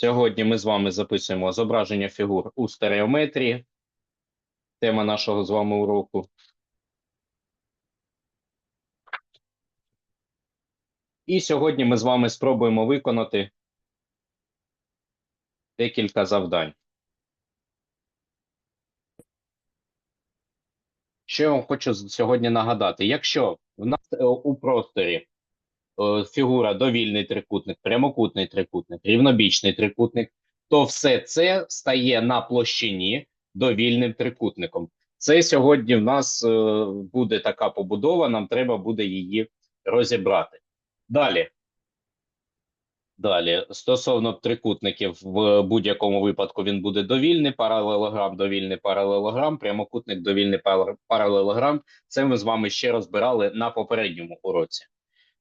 Сьогодні ми з вами записуємо зображення фігур у стереометрії. Тема нашого з вами уроку. І сьогодні ми з вами спробуємо виконати декілька завдань. Що я вам хочу сьогодні нагадати? Якщо в нас у просторі фігура довільний трикутник, прямокутний трикутник, рівнобічний трикутник, то все це стає на площині довільним трикутником. Це сьогодні в нас е, буде така побудова, нам треба буде її розібрати. Далі. Далі, стосовно трикутників, в будь-якому випадку він буде довільний, паралелограм, довільний паралелограм, прямокутник, довільний паралелограм. Це ми з вами ще розбирали на попередньому уроці.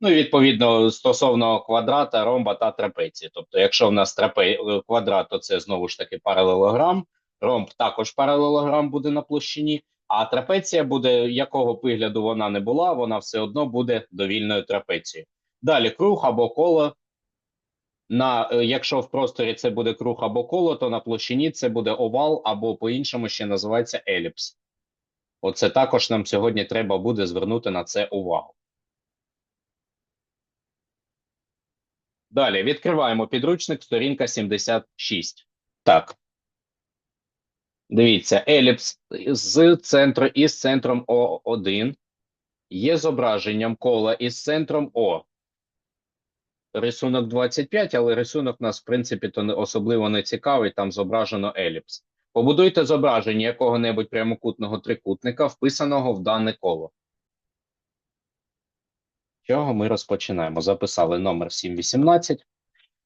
Ну і відповідно стосовно квадрата, ромба та трапеції. Тобто, якщо в нас трапе... квадрат, то це знову ж таки паралелограм, ромб також паралелограм буде на площині, а трапеція буде, якого вигляду вона не була, вона все одно буде довільною трапецією. Далі круг або коло. На, е, якщо в просторі це буде круг або коло, то на площині це буде овал, або по-іншому ще називається еліпс. Оце також нам сьогодні треба буде звернути на це увагу. Далі відкриваємо підручник, сторінка 76. Так. Дивіться, еліпс з центру із центром О1 є зображенням кола із центром О. Рисунок 25, але рисунок нас, в принципі, то не особливо не цікавий, там зображено еліпс. Побудуйте зображення якого-небудь прямокутного трикутника, вписаного в дане коло. З чого ми розпочинаємо? Записали номер 718.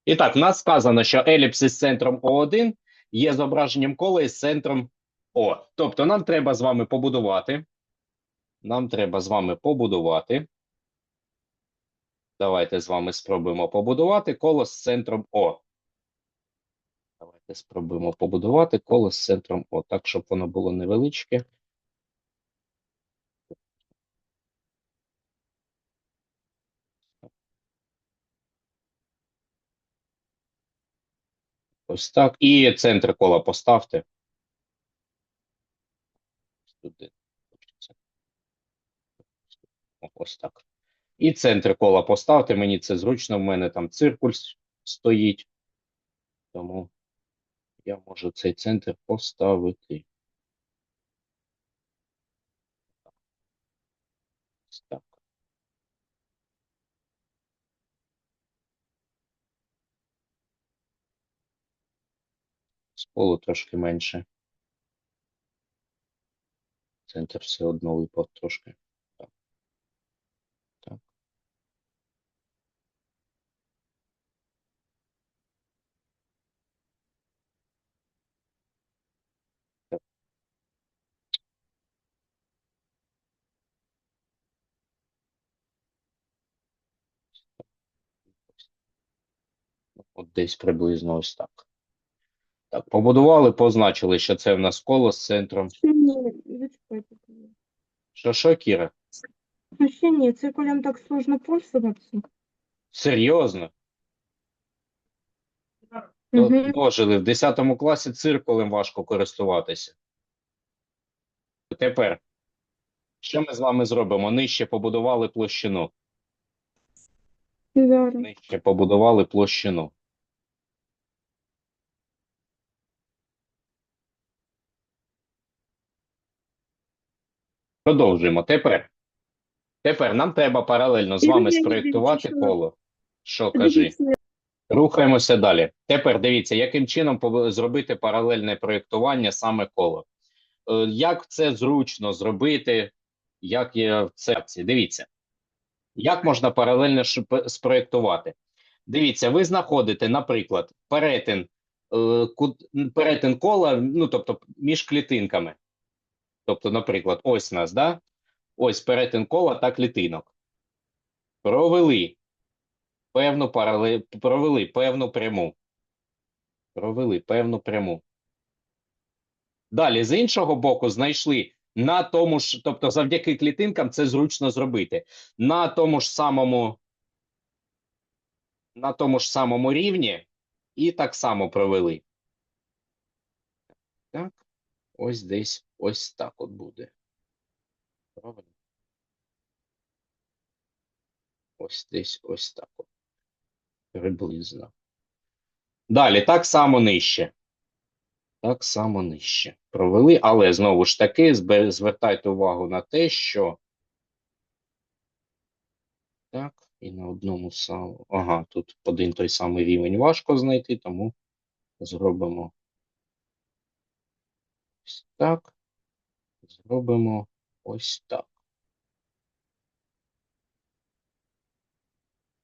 І так, в нас сказано, що еліпс із центром О1 є зображенням кола із центром О. Тобто нам треба з вами побудувати. Нам треба з вами побудувати. Давайте з вами спробуємо побудувати коло з центром О. Давайте спробуємо побудувати коло з центром О, так, щоб воно було невеличке. Ось так. І центр кола поставте. Ось так. І центр кола поставте. Мені це зручно. В мене там циркуль стоїть. Тому я можу цей центр поставити. Ось так. Полу трошки менше. Центр все одно випав трошки. Так. Так. Так. От десь приблизно ось так. Так, побудували, позначили, що це в нас коло з центром. Ще ні, зачекайте. Що, що, Кіра? Ну, ще ні, циркулем так сложно пользоваться. Серйозно? Угу. дожили в 10 класі циркулем важко користуватися. Тепер, що ми з вами зробимо? Нижче побудували площину. Зараз. Нижче побудували площину. Продовжуємо. Тепер. Тепер нам треба паралельно з вами спроєктувати коло. Що кажи? Рухаємося далі. Тепер дивіться, яким чином зробити паралельне проєктування саме коло. Е, Як це зручно зробити, як є в це. Дивіться, як можна паралельно спроєктувати. Дивіться, ви знаходите, наприклад, перетин, е, перетин кола, ну, тобто між клітинками. Тобто, наприклад, ось нас, да? Ось перетин кола та клітинок. Провели певну паралель, провели певну пряму. Провели певну пряму. Далі, з іншого боку, знайшли на тому ж, тобто завдяки клітинкам це зручно зробити. На тому ж самому, на тому ж самому рівні І так само провели. Так, ось десь ось так от буде. Правильно? Ось десь ось так от. Приблизно. Далі, так само нижче. Так само нижче. Провели, але знову ж таки, звертайте увагу на те, що. Так, і на одному самому. Ага, тут один той самий рівень важко знайти, тому зробимо ось так. Зробимо ось так.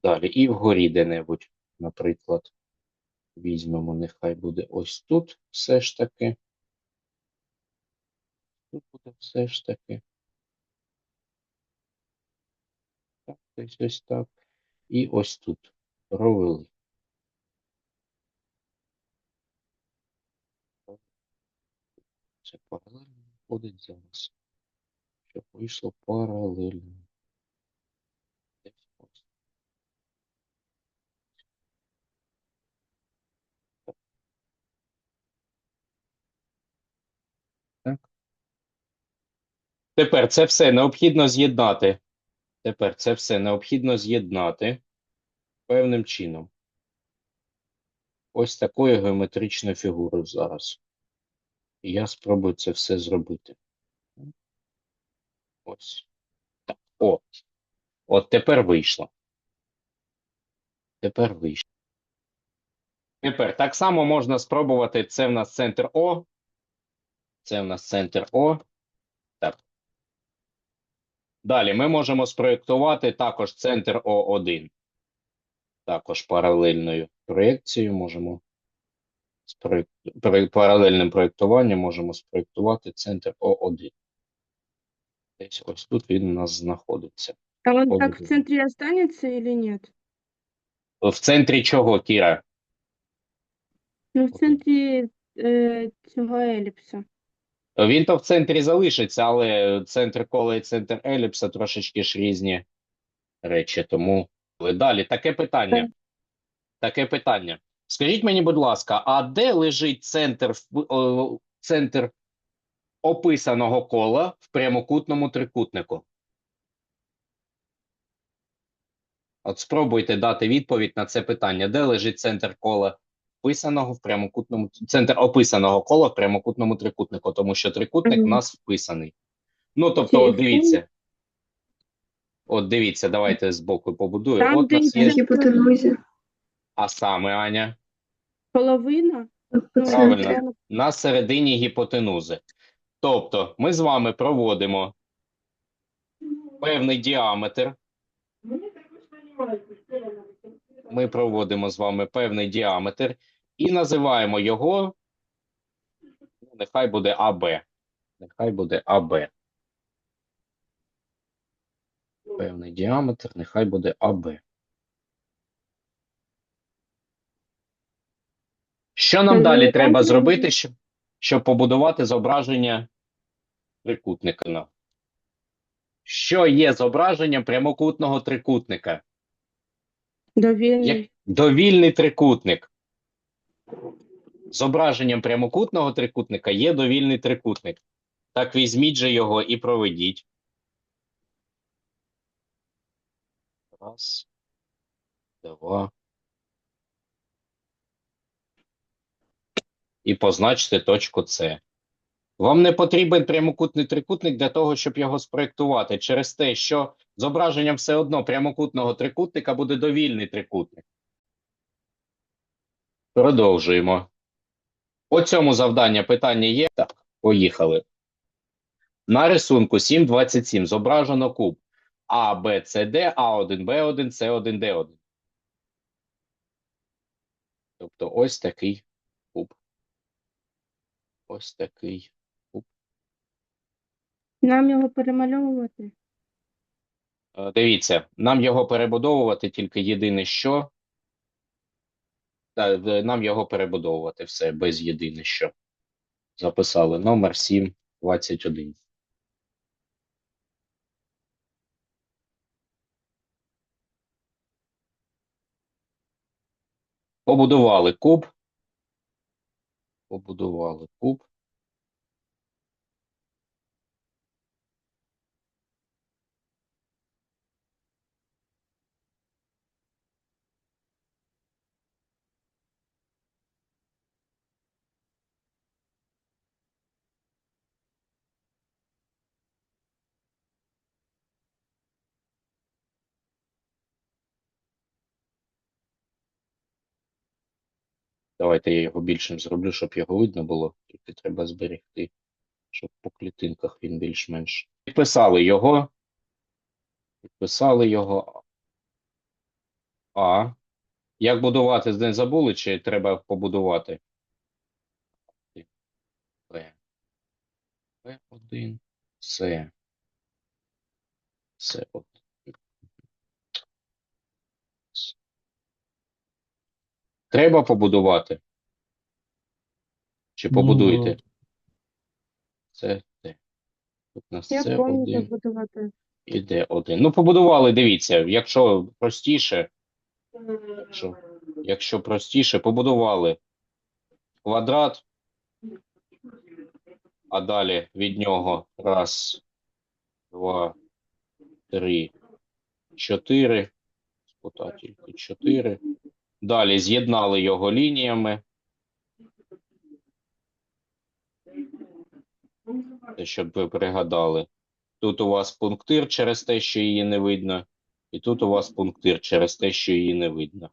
Далі, і вгорі де-небудь, наприклад, візьмемо, нехай буде ось тут все ж таки. Тут буде все ж таки. Так, ось так. І ось тут провели. Це паралельно виходить зараз. Щоб вийшло паралельно. Так. Тепер це все необхідно з'єднати. Тепер це все необхідно з'єднати певним чином. Ось такою геометричною фігурою зараз. І я спробую це все зробити. Ось. Так. О. От тепер вийшло. Тепер вийшло. Тепер так само можна спробувати. Це в нас центр О. Це в нас центр О. Так. Далі ми можемо спроєктувати також центр О1. Також паралельною проєкцією можемо паралельним проєктуванням можемо спроєктувати центр О1. Десь ось тут він у нас знаходиться. А он так в центре останется или нет? В центрі чого, Кіра? Ну, в центре э, цього еліпса. Він то в центрі залишиться, але центр кола і центр еліпса трошечки ж різні речі. Тому далі таке питання. Таке питання. Скажіть мені, будь ласка, а де лежить центр, о, центр описаного кола в прямокутному трикутнику? От спробуйте дати відповідь на це питання. Де лежить центр кола вписаного в прямокутному центр описаного кола в прямокутному трикутнику, тому що трикутник у нас вписаний. Ну, тобто, от дивіться. От дивіться, давайте збоку побудую. Там, От де нас є. А саме Аня, Половина? Правильно. на середині гіпотенузи. Тобто, ми з вами проводимо певний діаметр. Ми проводимо з вами певний діаметр і називаємо його, ну, нехай буде АБ. Нехай буде АБ. Певний діаметр, нехай буде АБ. Що нам далі треба треба- зробити, щоб, щоб побудувати зображення трикутника? Що є зображенням прямокутного трикутника? Довільний. Як довільний трикутник. Зображенням прямокутного трикутника є довільний трикутник. Так візьміть же його і проведіть. Раз, два. І позначте точку С. Вам не потрібен прямокутний трикутник для того, щоб його спроєктувати, через те, що зображенням все одно прямокутного трикутника буде довільний трикутник. Продовжуємо. По цьому завдання питання є. Так, поїхали. На рисунку 7.27 зображено куб А, Б, С, Д, А1, Б1, С1, Д1. Тобто ось такий. Ось такий. Нам його перемальовувати. Е, Дивіться, нам його перебудовувати тільки єдине що. Е, Нам його перебудовувати все без єдине що. Записали номер 721. Побудували куб. Побудували куб. Давайте я його більшим зроблю, щоб його видно було. Тільки треба зберегти, щоб по клітинках він більш-менш. Підписали його. Підписали його. А. Як будувати не забули, чи треба побудувати? П. П1. С. С1. Треба побудувати? Чи побудуєте? Це Т. Тут у нас Я це пам'ятаю один будувати. і Д один. Ну, побудували, дивіться, якщо простіше, якщо, якщо простіше, побудували квадрат, а далі від нього раз, два, три, чотири. Спота тільки чотири. Далі з'єднали його лініями. Щоб ви пригадали. Тут у вас пунктир через те, що її не видно, і тут у вас пунктир через те, що її не видно.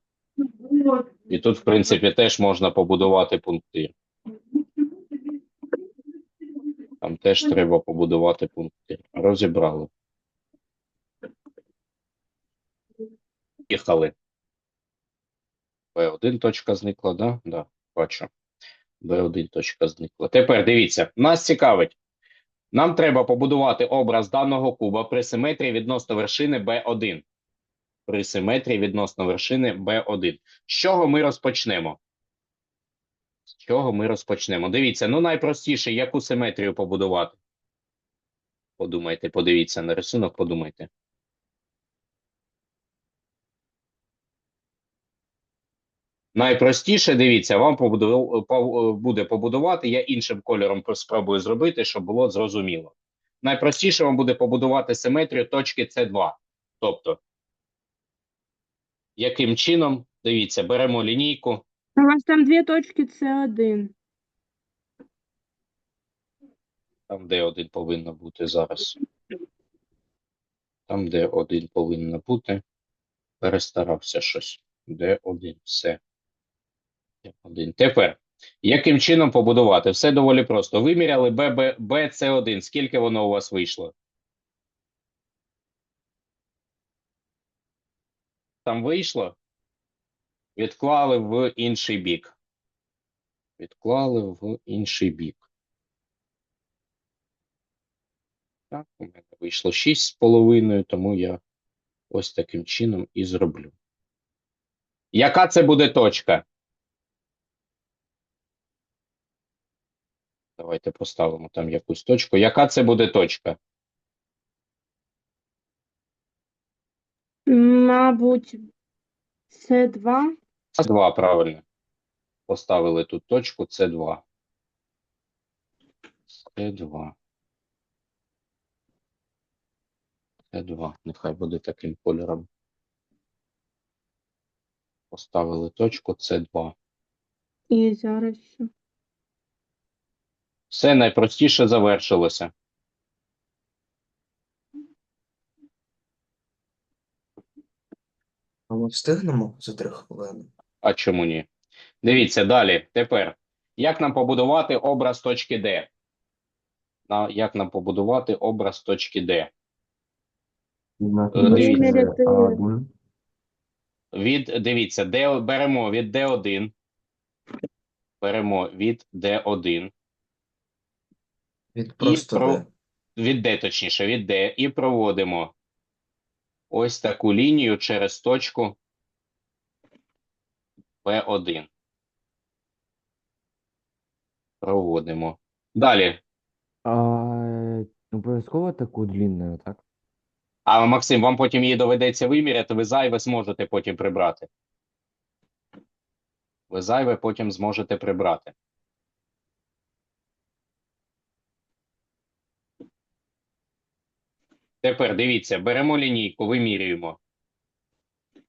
І тут, в принципі, теж можна побудувати пунктир. Там теж треба побудувати пунктир. Розібрали. Їхали. Б1 точка зникла, да? Да, бачу. Б1 точка зникла. Тепер дивіться, нас цікавить. Нам треба побудувати образ даного куба при симетрії відносно вершини B1. При симетрії відносно вершини B1. З чого ми розпочнемо? З чого ми розпочнемо? Дивіться, ну найпростіше, яку симетрію побудувати? Подумайте, подивіться на рисунок, подумайте. Найпростіше, дивіться, вам буде побудувати. Я іншим кольором спробую зробити, щоб було зрозуміло. Найпростіше вам буде побудувати симетрію точки С2. Тобто, яким чином, дивіться, беремо лінійку, У вас там дві точки, це один. там де один повинно бути зараз. Там, де один повинно бути. Перестарався щось. Де один, все. Де один. Тепер, яким чином побудувати? Все доволі просто. Виміряли ББ, BC1. Скільки воно у вас вийшло? Там вийшло? Відклали в інший бік. Відклали в інший бік. Так, у мене вийшло 6,5, тому я ось таким чином і зроблю. Яка це буде точка? Давайте поставимо там якусь точку. Яка це буде точка? Мабуть, це два. Це 2, правильно. Поставили тут точку, це 2. Це 2. Це 2. Нехай буде таким кольором. Поставили точку, це 2. І зараз ще. Все найпростіше завершилося. А ми встигнемо за три хвилини? А чому ні? Дивіться далі. Тепер. Як нам побудувати образ точки D? На, як нам побудувати образ точки D? Е, дивіться. Від, дивіться, D, беремо від D1. Беремо від D1. Від просто про- де. Від D, точніше, від D. І проводимо ось таку лінію через точку P1. Проводимо. Далі. А, обов'язково таку длинную, так? А Максим, вам потім її доведеться виміряти, ви зайве зможете потім прибрати. Ви зайве потім зможете прибрати. Тепер дивіться, беремо лінійку, вимірюємо.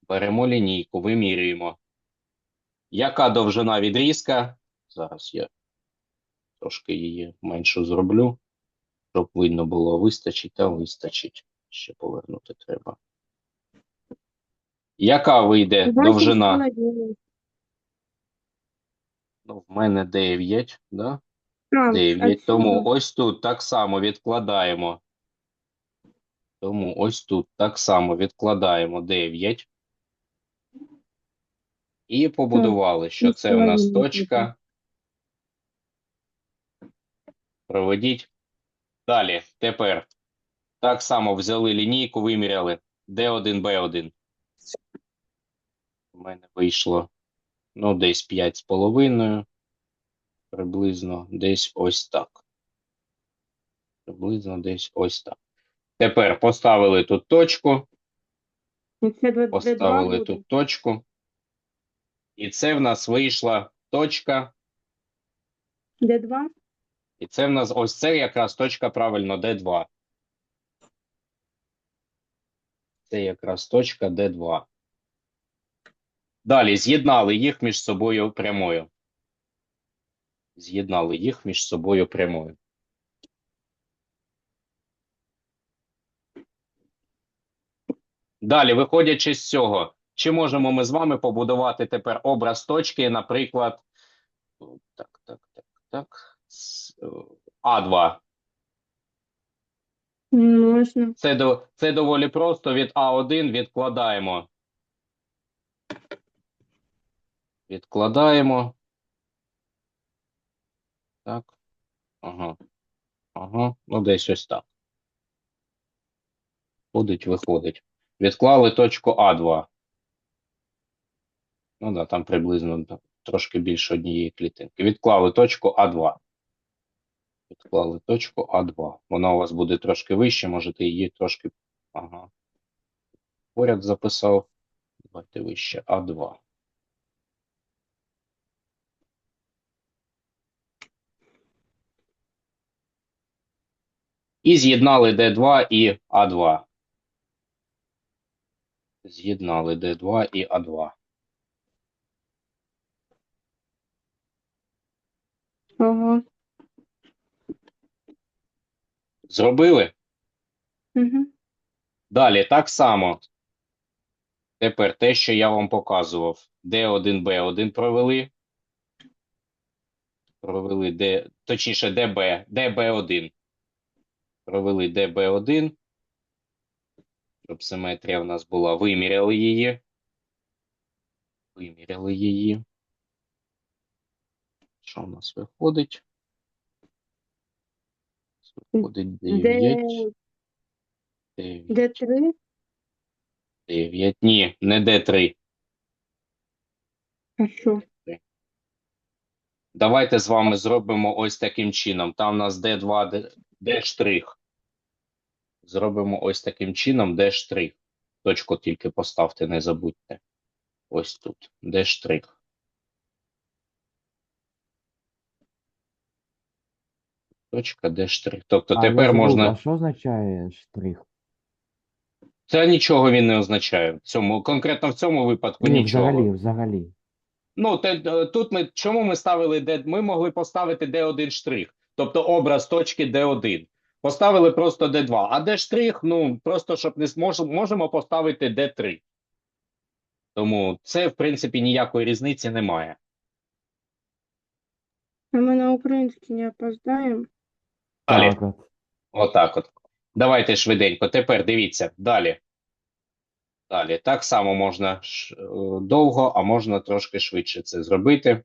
Беремо лінійку, вимірюємо. Яка довжина відрізка? Зараз я трошки її меншу зроблю, щоб видно було, вистачить та вистачить. Ще повернути треба. Яка вийде довжина? Ну, в мене 9, да? 9. Тому ось тут так само відкладаємо. Тому ось тут так само відкладаємо 9. І побудували, що це у нас точка. Проведіть. Далі, тепер так само взяли лінійку, виміряли D1, B1. У мене вийшло, ну, десь 5,5. Приблизно десь ось так. Приблизно десь ось так. Тепер поставили тут точку, Д2 поставили тут точку. І це в нас вийшла точка. Д2? І це в нас ось це якраз точка правильно D2. Це якраз точка D2. Далі з'єднали їх між собою прямою. З'єднали їх між собою прямою. Далі, виходячи з цього, чи можемо ми з вами побудувати тепер образ точки, наприклад, так, так, так, так, е, А2. Можна. Це, це доволі просто. Від А1 відкладаємо. Відкладаємо. Так. Ага. Ага. Ну, десь ось так. Ходить, виходить. Відклали точку А2. Ну да, там приблизно трошки більше однієї клітинки. Відклали точку А2. Відклали точку А2. Вона у вас буде трошки вище, можете її трошки. Ага. Поряд записав. Давайте вище А2. І з'єднали Д2 і А2. З'єднали Д2 і А2. Ага. Зробили? Угу. Далі так само. Тепер те, що я вам показував. Д1, Б1 провели. Провели Д, точніше ДБ, ДБ1. Провели ДБ1. Щоб симетрія в нас була. Виміряли її. Виміряли її. Що в нас виходить? Виходить 9. Д... 9. Д3? 9. Ні, не Д3. А що? Давайте з вами зробимо ось таким чином. Там у нас D2, D, D штрих. Зробимо ось таким чином D штрих. Точку тільки поставте, не забудьте. Ось тут. D штрих. Точка D штрих. Тобто А, тепер можна. А що означає штрих? Це нічого він не означає. В цьому, конкретно в цьому випадку Ні, нічого. взагалі, взагалі. Ну, те, е, тут ми чому ми ставили D? Ми могли поставити D1 штрих, тобто образ точки D1. Поставили просто D2. А D штрих, ну просто щоб не змож, можемо поставити D3. Тому це, в принципі, ніякої різниці немає. А ми на український не опоздаємо? Далі. Так от. Отак от. Давайте швиденько. Тепер дивіться. Далі. Далі. Так само можна е, довго, а можна трошки швидше це зробити.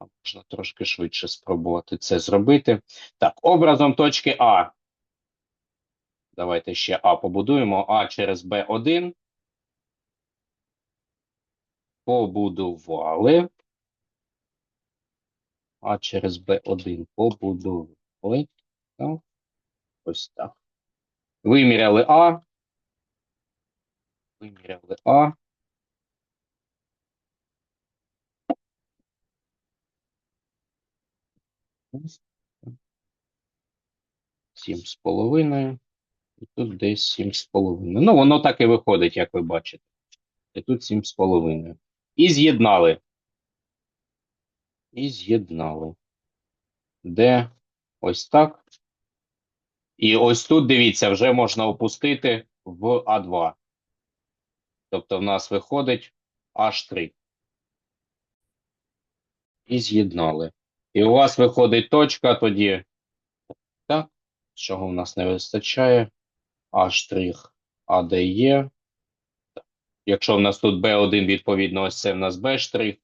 Можна трошки швидше спробувати це зробити. Так, образом точки А. Давайте ще А побудуємо. А через Б1. Побудували. А через Б1 побудували. Так. Ось так. Виміряли А. Виміряли А. Сім з половиною. І тут десь сім з половиною. Ну, воно так і виходить, як ви бачите. І тут сім з половиною. І з'єднали. І з'єднали. Де ось так. І ось тут, дивіться, вже можна опустити в А2. Тобто в нас виходить H3. І з'єднали. І у вас виходить точка тоді. Чого в нас не вистачає? H' ADE. Якщо в нас тут B1, відповідно, ось це в нас B'.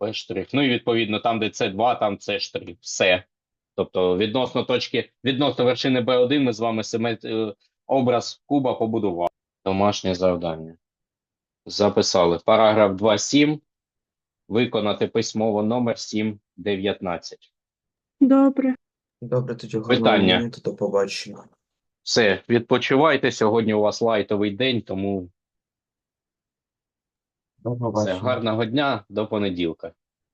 B'. Ну і відповідно, там, де C2, там C'. Все. Тобто, відносно точки, відносно вершини B1 ми з вами симет... е, образ куба побудували. Домашнє завдання. Записали. Параграф 2.7. Виконати письмово номер 7.19. Добре. Добре, тоді Питання. гарного до побачення. Все, відпочивайте. Сьогодні у вас лайтовий день, тому все, гарного дня, до понеділка.